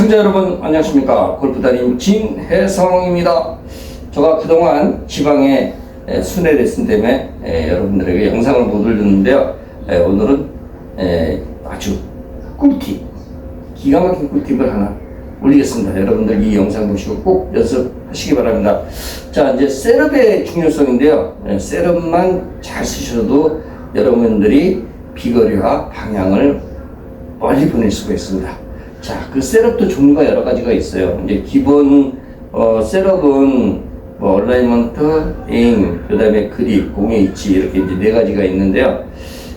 시청자 여러분 안녕하십니까? 골프달인 김혜성입니다. 제가 그동안 지방에 에, 순회 레슨 때문에 에, 여러분들에게 영상을 못 올렸는데요. 에, 오늘은 에, 아주 꿀팁 기가 막힌 꿀팁을 하나 올리겠습니다. 여러분들 이 영상 보시고 꼭 연습하시기 바랍니다. 자 이제 셋업의 중요성인데요. 에, 셋업만 잘 쓰셔도 여러분들이 비거리와 방향을 멀리 보낼 수가 있습니다. 자, 그 셋업도 종류가 여러 가지가 있어요. 이제 기본 어, 셋업은 뭐 얼라이먼트, 에임, 그 다음에 그립, 공의 위치 이렇게 이제 네 가지가 있는데요.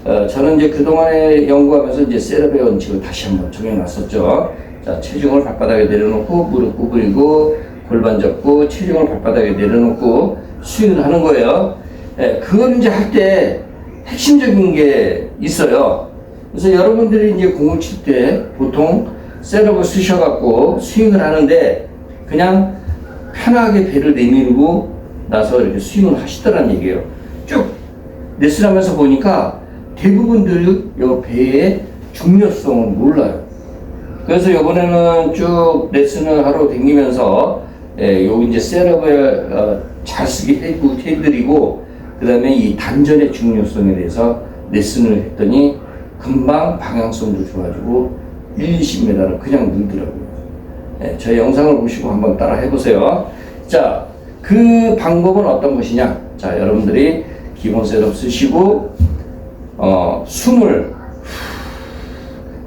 어, 저는 이제 그동안에 연구하면서 이제 셋업의 원칙을 다시 한번 정해놨었죠. 자, 체중을 발바닥에 내려놓고 무릎 구부리고 골반 접고 체중을 발바닥에 내려놓고 스윙을 하는 거예요. 예, 그걸 이제 할 때 핵심적인 게 있어요. 그래서 여러분들이 이제 공을 칠 때 보통 셋업을 쓰셔갖고 스윙을 하는데 그냥 편하게 배를 내밀고 나서 이렇게 스윙을 하시더란 얘기예요. 쭉 레슨하면서 보니까 대부분들 요 배의 중요성을 몰라요. 그래서 이번에는 쭉 레슨을 하러 다니면서 예, 요 이제 셋업을 어, 잘 쓰게 해드리고 그 다음에 이 단전의 중요성에 대해서 레슨을 했더니 금방 방향성도 좋아지고 1, 20m는 그냥 늘더라고요. 예, 저희 영상을 보시고 한번 따라 해보세요. 자, 그 방법은 어떤 것이냐? 자, 여러분들이 기본 셋업 쓰시고, 어, 숨을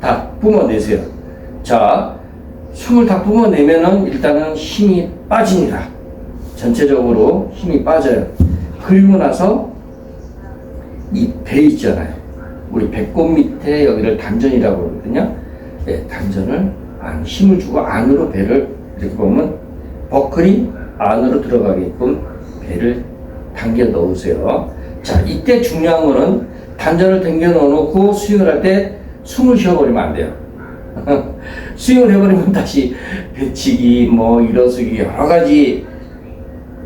다 뿜어내세요. 자, 숨을 다 뿜어내면은 일단은 힘이 빠집니다. 전체적으로 힘이 빠져요. 그리고 나서 이 배 있잖아요. 우리 배꼽 밑에 여기를 단전이라고 그러거든요. 예, 단전을 안, 힘을 주고 안으로 배를 이렇게 보면 버클이 안으로 들어가게끔 배를 당겨 넣으세요. 자, 이때 중요한 거는 단전을 당겨 넣어놓고 스윙을 할 때 숨을 쉬어버리면 안 돼요. 스윙을 해버리면 다시 배치기, 뭐 일어서기 여러 가지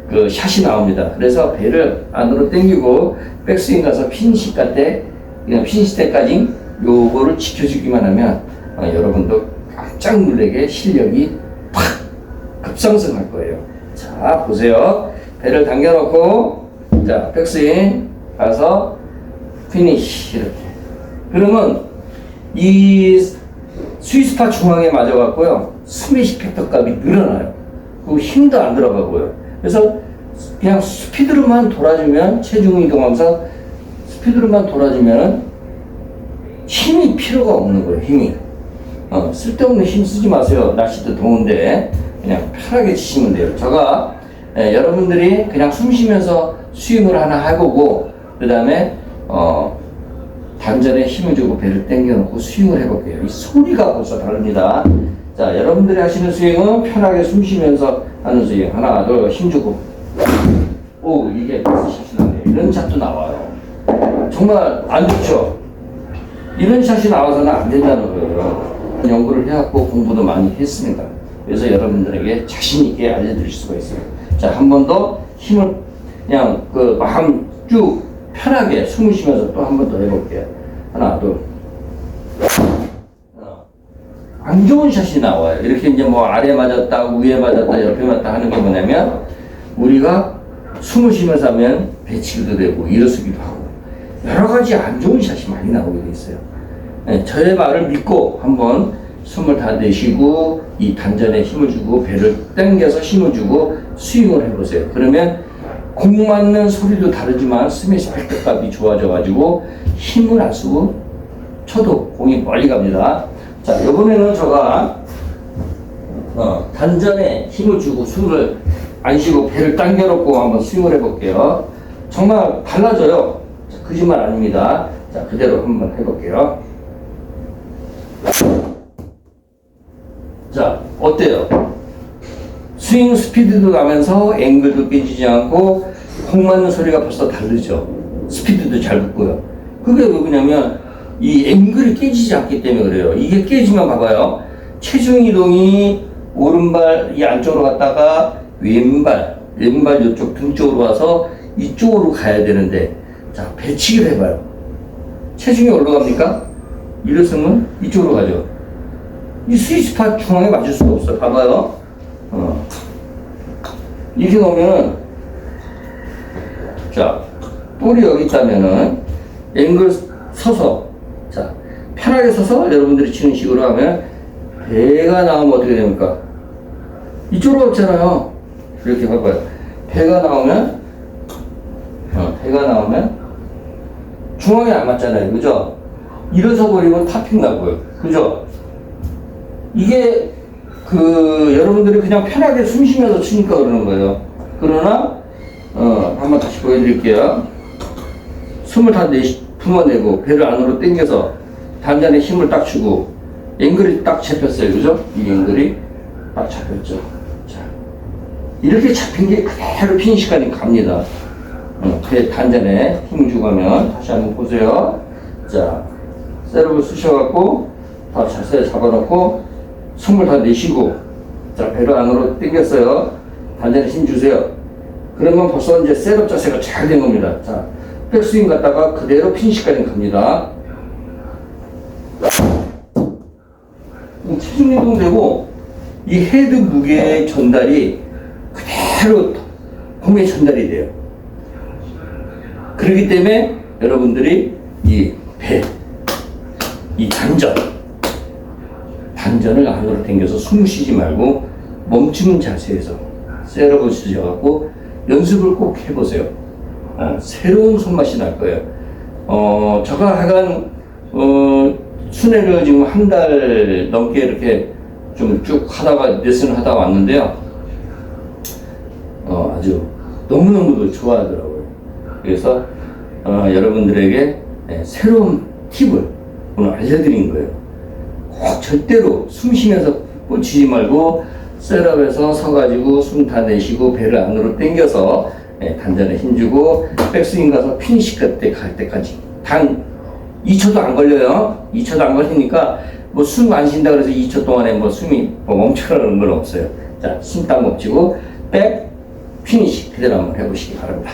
그 샷이 나옵니다. 그래서 배를 안으로 당기고 백스윙 가서 피니시 갈때 그냥 피니시 때까지 요거를 지켜주기만 하면 어, 여러분도 깜짝 놀라게 실력이 팍 급상승할 거예요. 자 보세요. 배를 당겨놓고 자 백스윙 가서 피니시 이렇게 그러면 이 스위스파 중앙에 맞아갖고요 스매시 팩터 값이 늘어나요. 그리고 힘도 안 들어가고요. 그래서 그냥 스피드로만 돌아주면 체중 이동하면서 스피드로만 돌아주면 힘이 필요가 없는 거예요. 힘이 어, 쓸데없는 힘 쓰지 마세요. 날씨도 더운데 그냥 편하게 치시면 돼요. 제가 예, 여러분들이 그냥 숨 쉬면서 스윙을 하나 해보고 그 다음에 어, 단전에 힘을 주고 배를 당겨놓고 스윙을 해볼게요. 이 소리가 벌써 다릅니다. 자, 여러분들이 하시는 스윙은 편하게 숨 쉬면서 하는 스윙. 하나, 둘, 힘 주고. 오, 이게 샷이. 이런 샷도 나와요. 정말 안 좋죠? 이런 샷이 나와서는 안 된다는 거예요. 연구를 해갖고 공부도 많이 했습니다. 그래서 여러분들에게 자신 있게 알려드릴 수가 있어요. 자, 한 번 더 힘을 그냥 그 마음 쭉 편하게 숨을 쉬면서 또 한 번 더 해볼게요. 하나, 둘. 안 좋은 샷이 나와요. 이렇게 이제 뭐 아래 맞았다, 위에 맞았다, 옆에 맞다 하는 게 뭐냐면 우리가 숨을 쉬면서 하면 배치기도 되고 일어서기도 하고 여러 가지 안 좋은 샷이 많이 나오게 돼 있어요. 네, 저의 말을 믿고 한번 숨을 다 내쉬고 이 단전에 힘을 주고 배를 당겨서 힘을 주고 스윙을 해보세요. 그러면 공 맞는 소리도 다르지만 스매시 팩트 값이 좋아져가지고 힘을 안 쓰고 쳐도 공이 멀리 갑니다. 자, 이번에는 제가 어, 단전에 힘을 주고 숨을 안 쉬고 배를 당겨놓고 한번 스윙을 해볼게요. 정말 달라져요. 자, 거짓말 아닙니다. 자, 그대로 한번 해볼게요. 자, 어때요? 스윙 스피드도 나면서 앵글도 깨지지 않고 공 맞는 소리가 벌써 다르죠. 스피드도 잘 붙고요. 그게 왜 그러냐면 이 앵글이 깨지지 않기 때문에 그래요. 이게 깨지면 봐봐요. 체중 이동이 오른발 이 안쪽으로 갔다가 왼발, 왼발 이쪽 등 쪽으로 와서 이쪽으로 가야 되는데 자 배치기를 해봐요. 체중이 올라갑니까? 일어서면 이쪽으로 가죠. 이 스위치팟 중앙에 맞출 수가 없어. 봐봐요. 어. 이렇게 놓으면은, 자, 볼이 여기 있다면은, 앵글 서서, 자, 편하게 서서 여러분들이 치는 식으로 하면, 배가 나오면 어떻게 됩니까? 이쪽으로 없잖아요. 이렇게 봐봐요. 배가 나오면, 어, 배가 나오면, 중앙에 안 맞잖아요. 그죠? 일어서 버리면 탑핑 나고요. 그죠? 이게 그 여러분들이 그냥 편하게 숨 쉬면서 치니까 그러는 거예요. 그러나 어 한번 다시 보여드릴게요. 숨을 다 내쉬, 품어내고 배를 안으로 당겨서 단전에 힘을 딱 주고 앵글이 딱 잡혔어요. 그죠? 이 앵글이 딱 잡혔죠. 자 이렇게 잡힌 게 그대로 핀 시간이 갑니다. 어, 배 단전에 힘 주고 하면 다시 한번 보세요. 자 세로를 쑤셔갖고 다 자세 잡아놓고 숨을 다 내쉬고 자 배를 안으로 당겼어요. 단전에 힘 주세요. 그러면 벌써 이제 셋업 자세가 잘 된 겁니다. 자 백스윙 갔다가 그대로 피니시까지 갑니다. 음, 체중 이동되고 이 헤드 무게의 전달이 그대로 공에 전달이 돼요. 그렇기 때문에 여러분들이 이 배, 이 단전, 단전을 안으로 당겨서 숨 쉬지 말고 멈추는 자세에서 셋업을 쓰셔갖고 연습을 꼭 해보세요. 어, 새로운 손맛이 날 거예요. 어, 제가 하간, 어, 순회를 지금 한 달 넘게 이렇게 좀 쭉 하다가 레슨을 하다 왔는데요. 어, 아주 너무너무도 좋아하더라고요. 그래서 어, 여러분들에게 예, 새로운 팁을 오늘 알려드린 거예요. 꼭 절대로 숨 쉬면서 꽂히지 말고 셋업에서 서가지고 숨 다 내쉬고 배를 안으로 당겨서 예, 단전에 힘주고 백스윙 가서 피니시 그때 갈 때까지 단 2초도 안 걸려요. 2초도 안 걸리니까 뭐 숨 안 쉰다 그래서 2초 동안에 뭐 숨이 뭐 멈춰라는 건 없어요. 자, 숨 딱 멈추고 백 피니시 그대로 한번 해보시기 바랍니다.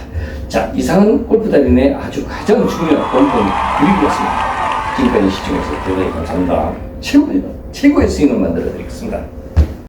자, 이상은 골프 달인의 아주 가장 중요한 원본 드리고였습니다. 지금까지 시청해주셔서 대단히 감사합니다. 최고의, 최고의 스윙을 만들어 드리겠습니다.